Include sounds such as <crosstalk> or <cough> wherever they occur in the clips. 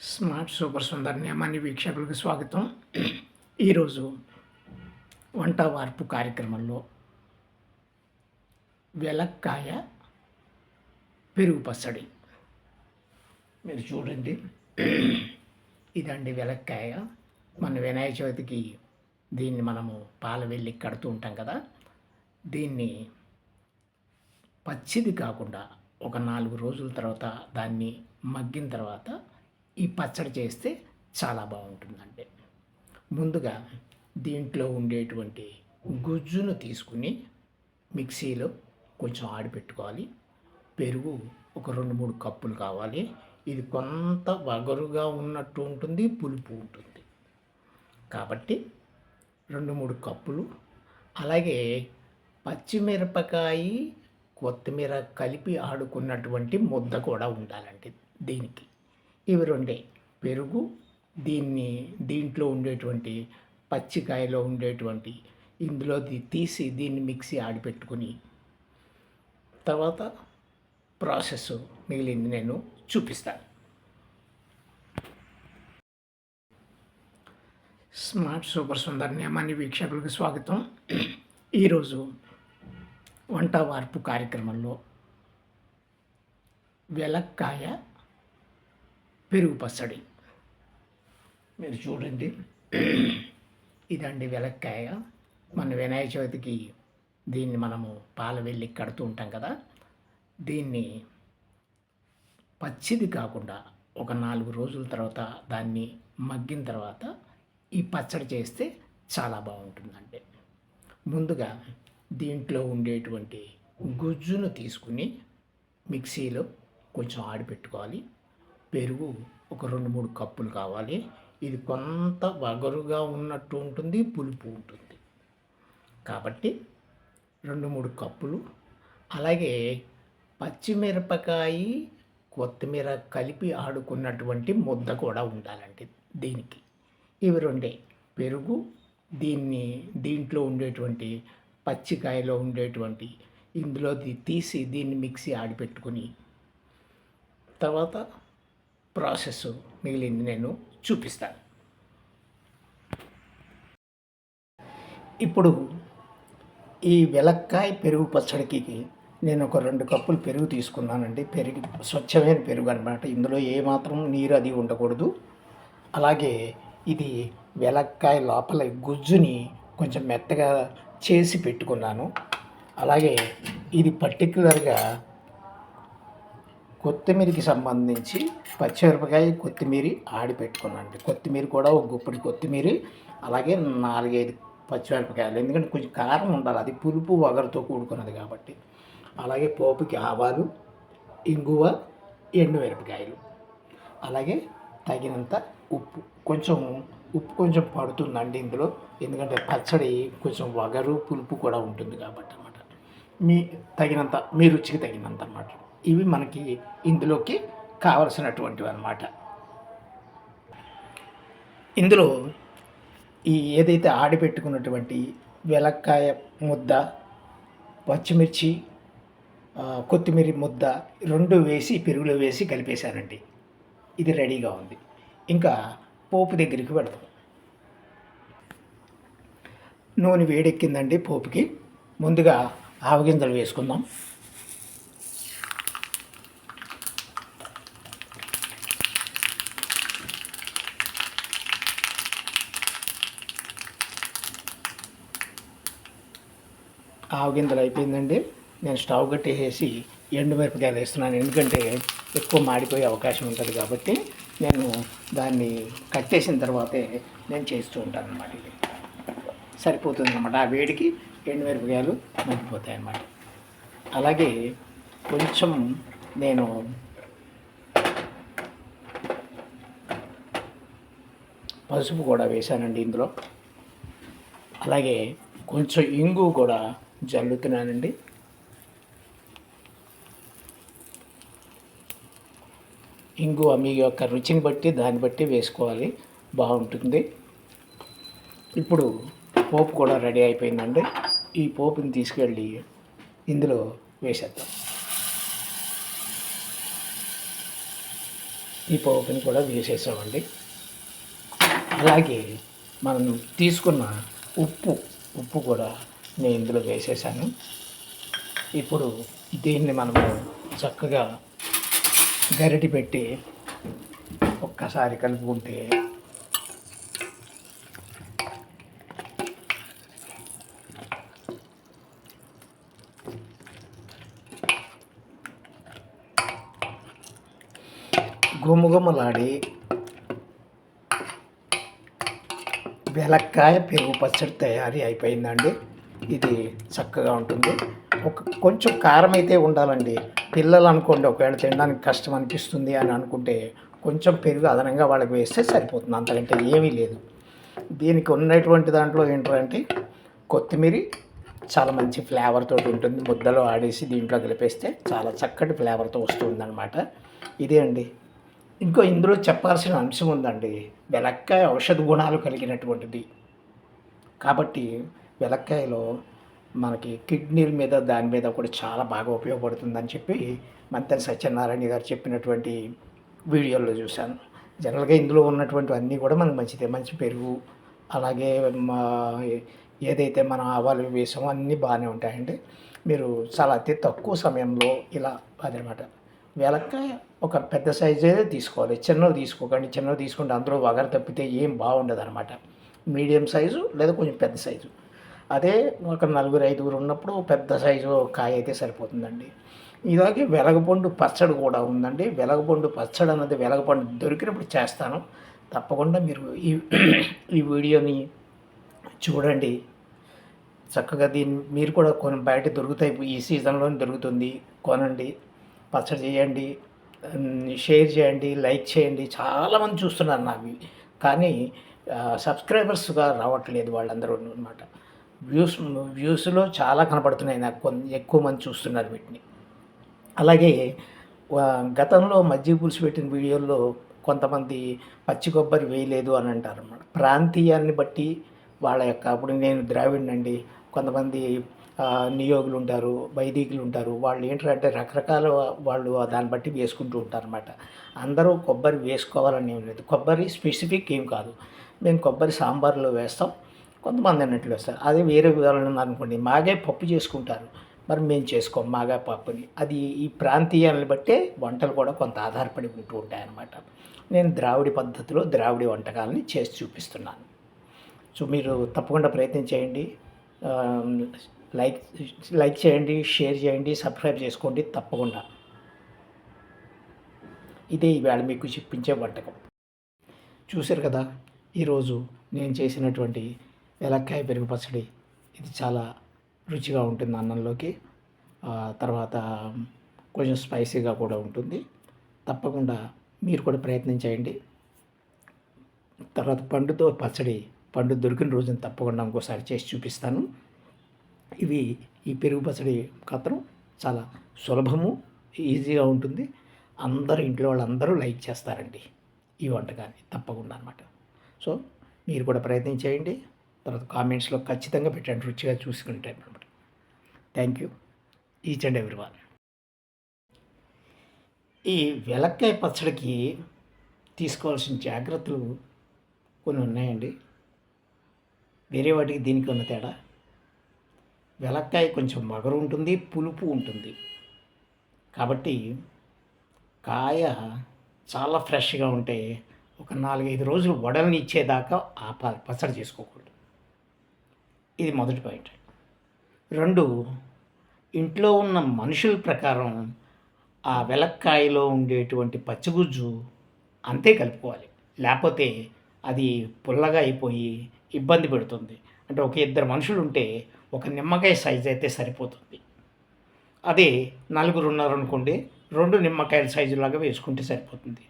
Smart super Sundar నియమాన్ని వీక్షకులకు స్వాగతం. ఈరోజు వంట వార్పు కార్యక్రమంలో వెలక్కాయ పెరుగు పచ్చడి. మీరు చూడండి. ఇదండి వెలక్కాయ. మన వినాయక చవితికి దీన్ని మనము పాల వెళ్ళి కడుతూ ఉంటాం కదా. దీన్ని పచ్చిది కాకుండా ఒక నాలుగు రోజుల తర్వాత దాన్ని మగ్గిన తర్వాత ఈ పచ్చడి చేస్తే చాలా బాగుంటుందండి. ముందుగా దీంట్లో ఉండేటువంటి గుజ్జును తీసుకుని మిక్సీలో కొంచెం ఆడిపెట్టుకోవాలి. పెరుగు ఒక రెండు మూడు కప్పులు కావాలి. ఇది కొంత వగరుగా ఉన్నట్టు ఉంటుంది పులుపు ఉంటుంది. కాబట్టి రెండు మూడు కప్పులు. అలాగే పచ్చిమిరపకాయ కొత్తిమీర కలిపి ఆడుకున్నటువంటి ముద్ద కూడా ఉండాలండి దీనికి. ఇవి రెండే పెరుగు దీన్ని దీంట్లో ఉండేటువంటి పచ్చికాయలో ఉండేటువంటి ఇందులో తీసి దీన్ని మిక్సీ ఆడిపెట్టుకుని తర్వాత ప్రాసెస్ మిగిలింది నేను చూపిస్తాను. స్మార్ట్ సూపర్ సుందర్ నియమాన్ని వీక్షకులకు స్వాగతం. ఈరోజు వంట వార్పు కార్యక్రమంలో వెలక్కాయ పెరుగు పచ్చడి. మీరు చూడండి. ఇదండి వెలక్కాయ. మన వినాయక చవితికి దీన్ని మనము పాల వెళ్ళి కడుతూ ఉంటాం కదా. దీన్ని పచ్చిది కాకుండా ఒక నాలుగు రోజుల తర్వాత దాన్ని మగ్గిన తర్వాత ఈ పచ్చడి చేస్తే చాలా బాగుంటుందండి. ముందుగా దీంట్లో ఉండేటువంటి గుజ్జును తీసుకుని మిక్సీలో కొంచెం ఆడిపెట్టుకోవాలి. పెరుగు ఒక రెండు మూడు కప్పులు కావాలి. ఇది కొంత వగరుగా ఉన్నట్టు ఉంటుంది పులుపు ఉంటుంది. కాబట్టి రెండు మూడు కప్పులు. అలాగే పచ్చిమిరపకాయ కొత్తిమీర కలిపి ఆడుకున్నటువంటి ముద్ద కూడా ఉండాలండి దీనికి. ఇవి రెండే. పెరుగు దీన్ని దీంట్లో ఉండేటువంటి పచ్చికాయలో ఉండేటువంటి ఇందులో తీసి దీన్ని మిక్సీ ఆడిపెట్టుకుని తర్వాత ప్రాసెస్ మిగిలింది నేను చూపిస్తాను. ఇప్పుడు ఈ వెలక్కాయ పెరుగు పచ్చడికి నేను ఒక రెండు కప్పులు పెరుగు తీసుకున్నానండి. పెరుగు స్వచ్ఛమైన పెరుగు అనమాట ఇందులో ఏమాత్రం నీరు అది ఉండకూడదు. అలాగే ఇది వెలక్కాయ లోపల గుజ్జుని కొంచెం మెత్తగా చేసి పెట్టుకున్నాను. అలాగే ఇది పర్టికులర్గా కొత్తిమీరకి సంబంధించి పచ్చిమిరపకాయ కొత్తిమీర ఆడి పెట్టుకున్నాను కొత్తిమీర కూడా ఒక గుప్పటి కొత్తిమీర అలాగే నాలుగైదు పచ్చిమిరపకాయలు. ఎందుకంటే కొంచెం కారం ఉండాలి అది పులుపు వగరుతో కూడుకున్నది కాబట్టి. అలాగే పోపుకి ఆవాలు ఇంగువ ఎండుమిరపకాయలు. అలాగే తగినంత ఉప్పు. కొంచెం ఉప్పు కొంచెం పడుతుందండి ఇందులో. ఎందుకంటే పచ్చడి కొంచెం వగరు పులుపు కూడా ఉంటుంది కాబట్టి అనమాట మీ తగినంత మీ రుచికి తగినంత అన్నమాట. ఇవి మనకి ఇందులోకి కావలసినటువంటివి అన్నమాట ఇందులో ఈ ఏదైతే ఆడిపెట్టుకున్నటువంటి వెలక్కాయ ముద్ద పచ్చిమిర్చి కొత్తిమీర ముద్ద రెండు వేసి పెరుగులో వేసి కలిపేశానండి ఇది రెడీగా ఉంది. ఇంకా పోపు దగ్గరికి పెడతాం. నూనె వేడెక్కిందండి పోపుకి. ముందుగా ఆవగింజలు వేసుకుందాం. ఆవగింజలు అయిపోయిందండి. నేను స్టవ్ కట్టేసి ఎండుమిరపకాయలు వేస్తున్నాను. ఎందుకంటే ఎక్కువ మాడిపోయే అవకాశం ఉంటుంది కాబట్టి నేను దాన్ని కట్టేసిన తర్వాతే నేను చేస్తూ ఉంటాను అనమాట ఇది. సరిపోతుంది అనమాట ఆ వేడికి ఎండుమిరపకాయలు మగ్గిపోతాయి అన్నమాట. అలాగే కొంచెం నేను పసుపు కూడా వేశానండి ఇందులో. అలాగే కొంచెం ఇంగు కూడా జల్లుతున్నానండి. ఇంగువ మీ యొక్క రుచిని బట్టి దాన్ని బట్టి వేసుకోవాలి. బాగుంటుంది. ఇప్పుడు పోపు కూడా రెడీ అయిపోయిందండి. ఈ పోపుని తీసుకెళ్ళి ఇందులో వేసేద్దాం. ఈ పోపుని కూడా వేసేసామండి. అలాగే మనం తీసుకున్న ఉప్పు ఉప్పు కూడా నేను ఇందులో వేసేసాను. ఇప్పుడు దీన్ని మనము చక్కగా గరిటి పెట్టి ఒక్కసారి కలుపుకుంటే గుమగుమలాడి వెలక్కాయ పెరుగు పచ్చడి తయారీ అయిపోయిందండి. ఇది చక్కగా ఉంటుంది. ఒక కొంచెం కారం అయితే ఉండాలండి. పిల్లలు అనుకోండి ఒకవేళ తినడానికి కష్టం అనిపిస్తుంది అని అనుకుంటే కొంచెం పెరుగు అదనంగా వాళ్ళకి వేస్తే సరిపోతుంది. అంతకంటే ఏమీ లేదు. దీనికి ఉన్నటువంటి దాంట్లో ఏంటంటే కొత్తిమీర చాలా మంచి ఫ్లేవర్ తోటి ఉంటుంది. ముద్దలో ఆడేసి దీంట్లో కలిపేస్తే చాలా చక్కటి ఫ్లేవర్తో వస్తుంది అనమాట ఇదే అండి. ఇంకో ఇందులో చెప్పాల్సిన అంశం ఉందండి. వెలక్కాయ ఔషధ గుణాలు కలిగినటువంటిది. కాబట్టి వెలక్కాయలో మనకి కిడ్నీల మీద దాని మీద కూడా చాలా బాగా ఉపయోగపడుతుందని చెప్పి మంత్రి సత్యనారాయణ గారు చెప్పినటువంటి వీడియోలో చూశాను. జనరల్గా ఇందులో ఉన్నటువంటి అన్నీ కూడా మనకు మంచిదే. మంచి పెరుగు అలాగే మా ఏదైతే మనం ఆవాలు వేసామో అన్నీ బాగానే ఉంటాయండి. మీరు చాలా అతి తక్కువ సమయంలో ఇలా అదనమాట. వెలక్కాయ ఒక పెద్ద సైజే తీసుకోవాలి. చిన్నవి తీసుకోకండి చిన్నవి తీసుకుంటే అందులో వగర తప్పితే ఏం బాగుండదు అనమాట మీడియం సైజు లేదా కొంచెం పెద్ద సైజు. అదే ఒక నలుగురు ఐదుగురు ఉన్నప్పుడు పెద్ద సైజు కాయ అయితే సరిపోతుందండి. ఇలాగే వెలగపండు పచ్చడి కూడా ఉందండి. వెలగపండు పచ్చడి అన్నది వెలగపండు దొరికినప్పుడు చేస్తాను. తప్పకుండా మీరు ఈ <clears throat> ఈ వీడియోని చూడండి. చక్కగా దీన్ని మీరు కూడా కొన్ని బయట దొరుకుతాయి. ఈ సీజన్లోనే దొరుకుతుంది. కొనండి. పచ్చడి చేయండి. షేర్ చేయండి. లైక్ చేయండి. చాలామంది చూస్తున్నారు నాకు. కానీ సబ్స్క్రైబర్స్గా రావట్లేదు వాళ్ళందరూ అనమాట వ్యూస్ వ్యూస్లో చాలా కనపడుతున్నాయి నాకు కొన్ని ఎక్కువ మంది చూస్తున్నారు వీటిని. అలాగే గతంలో మజ్జిగ పులుసు పెట్టిన వీడియోల్లో కొంతమంది పచ్చి కొబ్బరి వేయలేదు అని అంటారు అన్నమాట. ప్రాంతీయాన్ని బట్టి వాళ్ళ యొక్క అప్పుడు నేను ద్రావిడండి కొంతమంది నియోగులు ఉంటారు వైదికులు ఉంటారు వాళ్ళు ఏంటంటే రకరకాల వాళ్ళు దాన్ని బట్టి వేసుకుంటూ ఉంటారు అనమాట అందరూ కొబ్బరి వేసుకోవాలని ఏం లేదు. కొబ్బరి స్పెసిఫిక్ ఏం కాదు. మేము కొబ్బరి సాంబార్లో వేస్తాం. కొంతమంది అన్నట్లు వస్తారు. అదే వేరే విధాలు అనుకోండి మాగే పప్పు చేసుకుంటారు. మరి మేము చేసుకోం మాగా పప్పుని. అది ఈ ప్రాంతీయాలను బట్టే వంటలు కూడా కొంత ఆధారపడి ఉంటూ ఉంటాయన్నమాట. నేను ద్రావిడి పద్ధతిలో ద్రావిడి వంటకాలని చేసి చూపిస్తున్నాను. సో మీరు తప్పకుండా ప్రయత్నం చేయండి. లైక్ లైక్ చేయండి షేర్ చేయండి సబ్స్క్రైబ్ చేసుకోండి తప్పకుండా. ఇదే ఈవేళ మీకు చెప్పించే వంటకం. చూశారు కదా ఈరోజు నేను చేసినటువంటి ఎలక్కాయ పెరుగు పచ్చడి. ఇది చాలా రుచిగా ఉంటుంది అన్నంలోకి. తర్వాత కొంచెం స్పైసీగా కూడా ఉంటుంది. తప్పకుండా మీరు కూడా ప్రయత్నం చేయండి. తర్వాత పండుతో పచ్చడి పండు దొరికిన రోజున తప్పకుండా ఇంకోసారి చేసి చూపిస్తాను. ఇవి ఈ పెరుగు పచ్చడి మాత్రం చాలా సులభము ఈజీగా ఉంటుంది. అందరు ఇంట్లో వాళ్ళందరూ లైక్ చేస్తారండి ఈ వంటకాన్ని తప్పకుండా అనమాట సో మీరు కూడా ప్రయత్నం చేయండి. తర్వాత కామెంట్స్లో ఖచ్చితంగా పెట్టండి రుచిగా చూసుకుంటే అనమాట. Thank you each and every one ఈ వెలక్కాయ పచ్చడికి తీసుకోవాల్సిన జాగ్రత్తలు కొన్ని ఉన్నాయండి. వేరే వాటికి దీనికి ఉన్న తేడా వెలక్కాయ కొంచెం మగరు ఉంటుంది పులుపు ఉంటుంది. కాబట్టి కాయ చాలా ఫ్రెష్గా ఉంటే ఒక నాలుగైదు రోజులు వడల్ని ఇచ్చేదాకా ఆ పచ్చడి చేసుకోకూడదు. ఇది మొదటి పాయింట్. రెండు ఇంట్లో ఉన్న మనుషుల ప్రకారం ఆ వెలక్కాయలో ఉండేటువంటి పచ్చిగుజ్జు అంతే కలుపుకోవాలి. లేకపోతే అది పుల్లగా అయిపోయి ఇబ్బంది పెడుతుంది. అంటే ఒక ఇద్దరు మనుషులు ఉంటే ఒక నిమ్మకాయ సైజు అయితే సరిపోతుంది. అదే నలుగురు ఉన్నారనుకోండి రెండు నిమ్మకాయల సైజులాగా వేసుకుంటే సరిపోతుంది.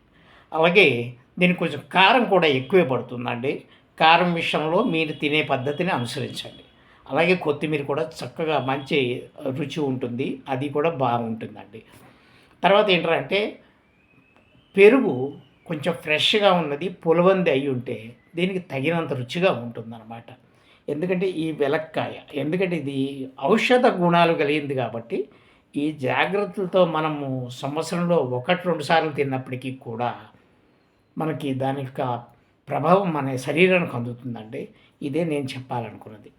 అలాగే దీనికి కొంచెం కారం కూడా ఎక్కువే పడుతుందండి. కారం విషయంలో మీరు తినే పద్ధతిని అనుసరించండి. అలాగే కొత్తిమీర కూడా చక్కగా మంచి రుచి ఉంటుంది. అది కూడా బాగుంటుందండి. తర్వాత ఏంటంటే పెరుగు కొంచెం ఫ్రెష్గా ఉన్నది పులవంది అయి ఉంటే దీనికి తగినంత రుచిగా ఉంటుందన్నమాట. ఎందుకంటే ఈ వెలక్కాయ ఎందుకంటే ఇది ఔషధ గుణాలు కలిగింది కాబట్టి ఈ జాగ్రత్తలతో మనము సంవత్సరంలో ఒకటి రెండు సార్లు తిన్నప్పటికీ కూడా మనకి దాని యొక్క ప్రభావం మన శరీరానికి అందుతుందండి. ఇదే నేను చెప్పాలనుకున్నది.